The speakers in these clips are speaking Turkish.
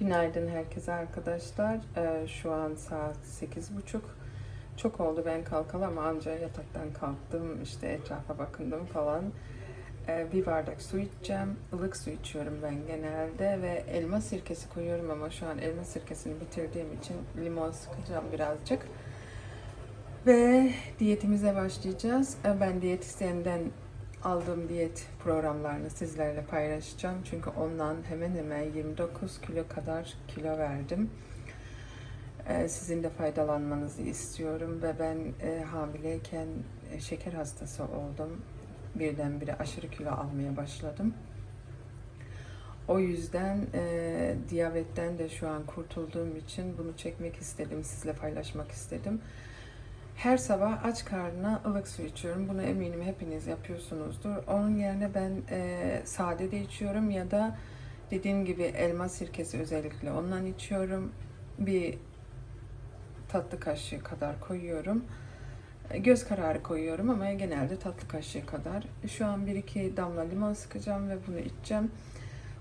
Günaydın herkese arkadaşlar. Ee, şu an saat 8.30. Çok oldu ben kalkalı ama anca yataktan kalktım. işte etrafa bakındım falan. Ee, bir bardak su içeceğim. Ilık su içiyorum ben genelde ve elma sirkesi koyuyorum ama şu an elma sirkesini bitirdiğim için limon sıkacağım birazcık. Ve diyetimize başlayacağız. Ee, Ben diyetisyenden aldığım diyet programlarını sizlerle paylaşacağım. Çünkü ondan hemen hemen 29 kilo kadar kilo verdim. Ee, Sizin de faydalanmanızı istiyorum ve ben e, hamileyken e, şeker hastası oldum. Birdenbire aşırı kilo almaya başladım. O yüzden e, diyabetten de şu an kurtulduğum için bunu çekmek istedim, sizle paylaşmak istedim. Her sabah aç karnına ılık su içiyorum. Bunu eminim hepiniz yapıyorsunuzdur. Onun yerine ben e, sade de içiyorum ya da dediğim gibi elma sirkesi özellikle ondan içiyorum. Bir tatlı kaşığı kadar koyuyorum. E, Göz kararı koyuyorum ama genelde tatlı kaşığı kadar. Şu an bir iki damla limon sıkacağım ve bunu içeceğim.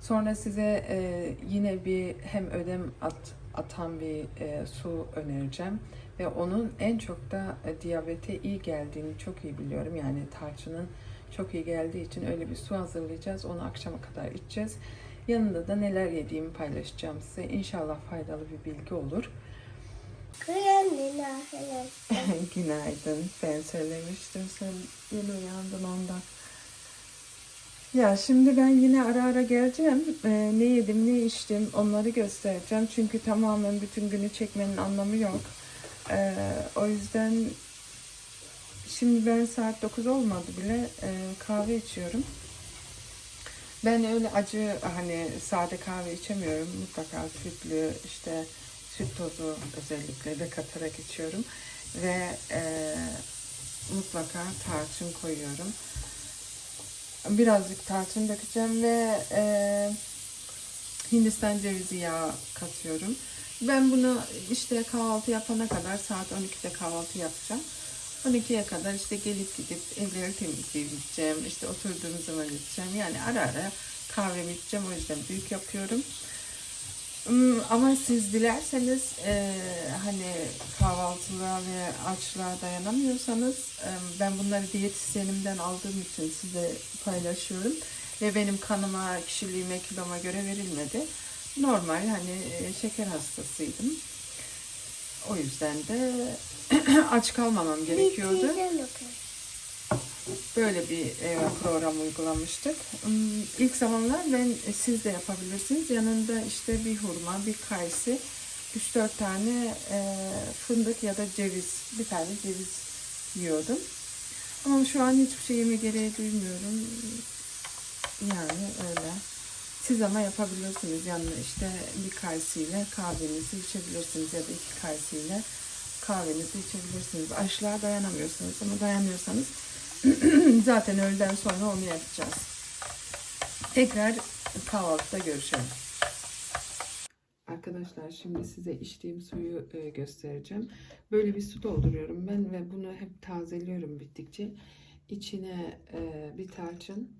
Sonra size e, yine bir hem ödem at, atan bir e, su önereceğim ve onun en çok da e, diyabete iyi geldiğini çok iyi biliyorum. Yani tarçının çok iyi geldiği için öyle bir su hazırlayacağız. Onu akşama kadar içeceğiz. Yanında da neler yediğimi paylaşacağım size. İnşallah faydalı bir bilgi olur. Günaydın. Ben söylemiştim. Sen yeni uyandın ondan. Ya şimdi ben yine ara ara geleceğim. Ee, ne yedim, ne içtim onları göstereceğim. Çünkü tamamen bütün günü çekmenin anlamı yok. Ee, o yüzden şimdi ben saat 9 olmadı bile e, kahve içiyorum. Ben öyle acı hani sade kahve içemiyorum. Mutlaka sütlü işte süt tozu özellikle de katarak içiyorum. Ve e, mutlaka tarçın koyuyorum. Birazcık tarçın dökeceğim ve e, Hindistan cevizi yağı katıyorum. Ben bunu işte kahvaltı yapana kadar saat 12'de kahvaltı yapacağım. 12'ye kadar işte gelip gidip evleri temizleyip gideceğim. İşte oturduğum zaman içeceğim. Yani ara ara kahvemi içeceğim. O yüzden büyük yapıyorum. Hmm, Ama siz dilerseniz e, hani kahvaltılığa ve açlığa dayanamıyorsanız e, ben bunları diyetisyenimden aldığım için size paylaşıyorum. Ve benim kanıma, kişiliğime, kiloma göre verilmedi. Normal hani e, şeker hastasıydım. O yüzden de aç kalmamam gerekiyordu. Böyle bir e, program uygulamıştık. Hmm, İlk zamanlar ben e, siz de yapabilirsiniz. Yanında işte bir hurma, bir kayısı, 3-4 tane e, fındık ya da ceviz, bir tane ceviz yiyordum. Ama şu an hiçbir şey yeme gereği duymuyorum. Yani öyle. Siz ama yapabilirsiniz. Yanına işte bir kayısıyla kahvenizi içebilirsiniz ya da iki kayısıyla kahvenizi içebilirsiniz. Açlığa dayanamıyorsunuz ama dayanıyorsanız zaten öğleden sonra onu yapacağız. Tekrar kahvaltıda görüşelim. Arkadaşlar şimdi size içtiğim suyu e, göstereceğim. Böyle bir su dolduruyorum ben ve bunu hep tazeliyorum bittikçe. İçine e, bir tarçın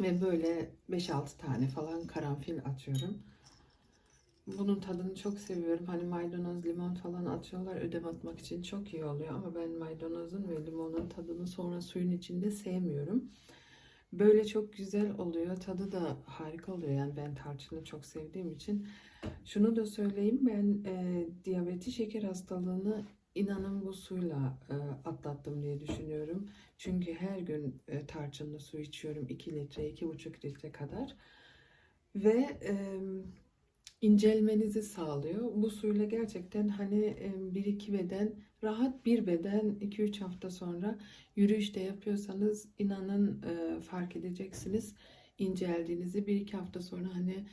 ve böyle 5-6 tane falan karanfil atıyorum. Bunun tadını çok seviyorum. Hani maydanoz, limon falan atıyorlar ödem atmak için çok iyi oluyor. Ama ben maydanozun ve limonun tadını sonra suyun içinde sevmiyorum. Böyle çok güzel oluyor. Tadı da harika oluyor. Yani ben tarçını çok sevdiğim için. Şunu da söyleyeyim. Ben e, diyabeti şeker hastalığını inanın bu suyla e, atlattım diye düşünüyorum. Çünkü her gün e, tarçınlı su içiyorum. 2 litre, 2,5 litre kadar. Ve e, incelmenizi sağlıyor. Bu suyla gerçekten hani e, bir iki beden rahat bir beden 2-3 hafta sonra yürüyüşte yapıyorsanız inanın e, fark edeceksiniz. İnceldiğinizi bir iki hafta sonra hani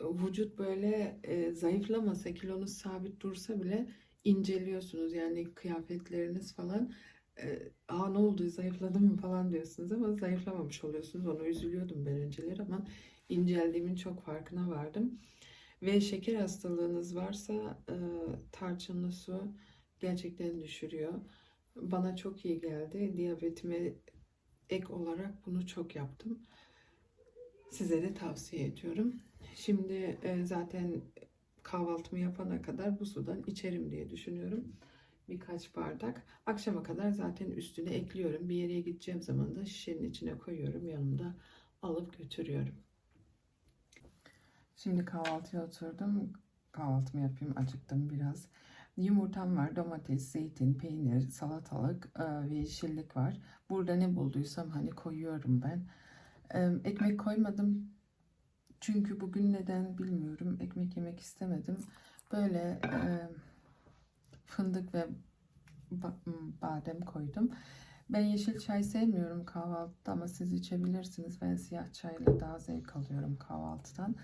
vücut böyle e, zayıflamasa kilonuz sabit dursa bile inceliyorsunuz. Yani kıyafetleriniz falan e, aa ne oldu? Zayıfladım mı? falan diyorsunuz ama zayıflamamış oluyorsunuz. Ona üzülüyordum ben önceleri ama inceldiğimin çok farkına vardım. Ve şeker hastalığınız varsa e, tarçınlı su gerçekten düşürüyor. Bana çok iyi geldi. Diyabetime ek olarak bunu çok yaptım. Size de tavsiye ediyorum. Şimdi e, zaten kahvaltımı yapana kadar bu sudan içerim diye düşünüyorum. Birkaç bardak. Akşama kadar zaten üstüne ekliyorum. Bir yere gideceğim zaman da şişenin içine koyuyorum. Yanımda alıp götürüyorum. Şimdi kahvaltıya oturdum. Kahvaltımı yapayım. Acıktım biraz. Yumurtam var, domates, zeytin, peynir, salatalık e, ve yeşillik var. Burada ne bulduysam hani koyuyorum ben. E, ekmek koymadım. Çünkü bugün neden bilmiyorum. Ekmek yemek istemedim. Böyle e, fındık ve ba- badem koydum. Ben yeşil çay sevmiyorum kahvaltıda ama siz içebilirsiniz. Ben siyah çayla daha zevk alıyorum kahvaltıdan.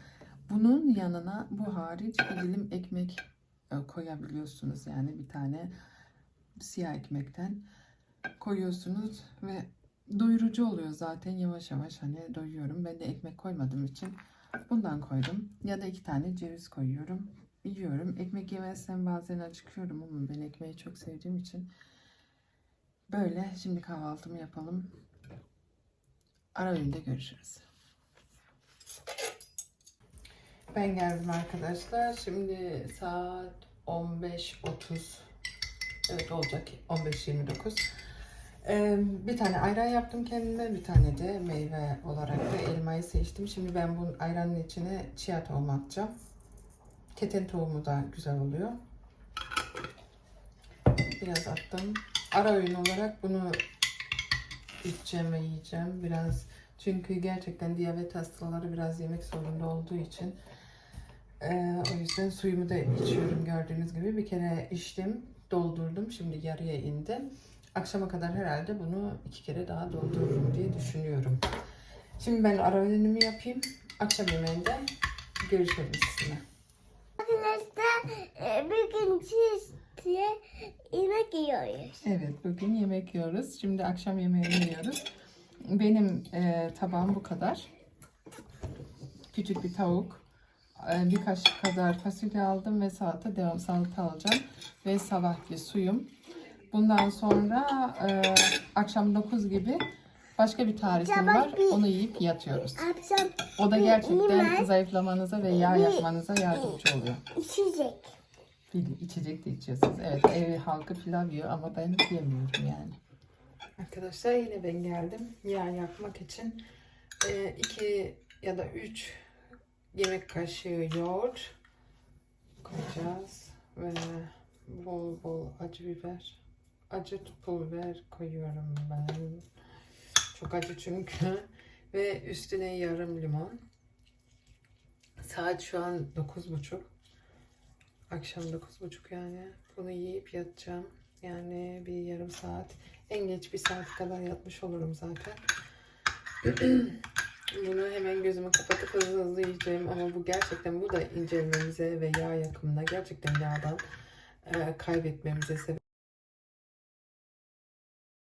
Bunun yanına bu hariç bir dilim ekmek e, koyabiliyorsunuz. Yani bir tane siyah ekmekten koyuyorsunuz ve doyurucu oluyor zaten yavaş yavaş hani doyuyorum. Ben de ekmek koymadığım için bundan koydum. Ya da iki tane ceviz koyuyorum. Yiyorum. Ekmek yemezsem bazen acıkıyorum ama ben ekmeği çok sevdiğim için böyle şimdi kahvaltımı yapalım. Ara öğünde görüşürüz. Ben geldim arkadaşlar. Şimdi saat 15.30 Evet olacak 15.29 Ee, bir tane ayran yaptım kendime. Bir tane de meyve olarak da elmayı seçtim. Şimdi ben bu ayranın içine chia tohum atacağım. Keten tohumu da güzel oluyor. Biraz attım. Ara öğün olarak bunu içeceğim ve yiyeceğim. Biraz çünkü gerçekten diyabet hastaları biraz yemek zorunda olduğu için ee, o yüzden suyumu da içiyorum gördüğünüz gibi. Bir kere içtim, doldurdum. Şimdi yarıya indi. Akşama kadar herhalde bunu iki kere daha doldururum diye düşünüyorum. Şimdi ben ara öğünümü yapayım. Akşam yemeğinde görüşelim sizinle. Arkadaşlar e, bugün diye yemek yiyoruz. Evet, bugün yemek yiyoruz. Şimdi akşam yemeğini yiyoruz. Benim e, tabağım bu kadar. Küçük bir tavuk. E, bir kaşık kadar fasulye aldım ve salata devam salata alacağım. Ve sabahki suyum. Bundan sonra e, akşam 9 gibi başka bir tarifim var. Onu yiyip yatıyoruz. O da gerçekten zayıflamanıza ve yağ yakmanıza yardımcı oluyor. içecek. İçecek de içiyorsunuz. Evet ev halkı pilav yiyor ama ben yemiyorum yani. Arkadaşlar yine ben geldim. Yağ yakmak için e, iki ya da üç yemek kaşığı yoğurt koyacağız. Ve bol bol acı biber. Acı pul biber koyuyorum ben. Çok acı çünkü. Ve üstüne yarım limon. Saat şu an dokuz buçuk. Akşam dokuz buçuk yani. Bunu yiyip yatacağım. Yani bir yarım saat. En geç bir saat kadar yatmış olurum zaten. Bunu hemen gözümü kapatıp hızlı hızlı yiyeceğim. Ama bu gerçekten bu da incelmemize ve yağ yakımına gerçekten yağdan e, kaybetmemize sebep.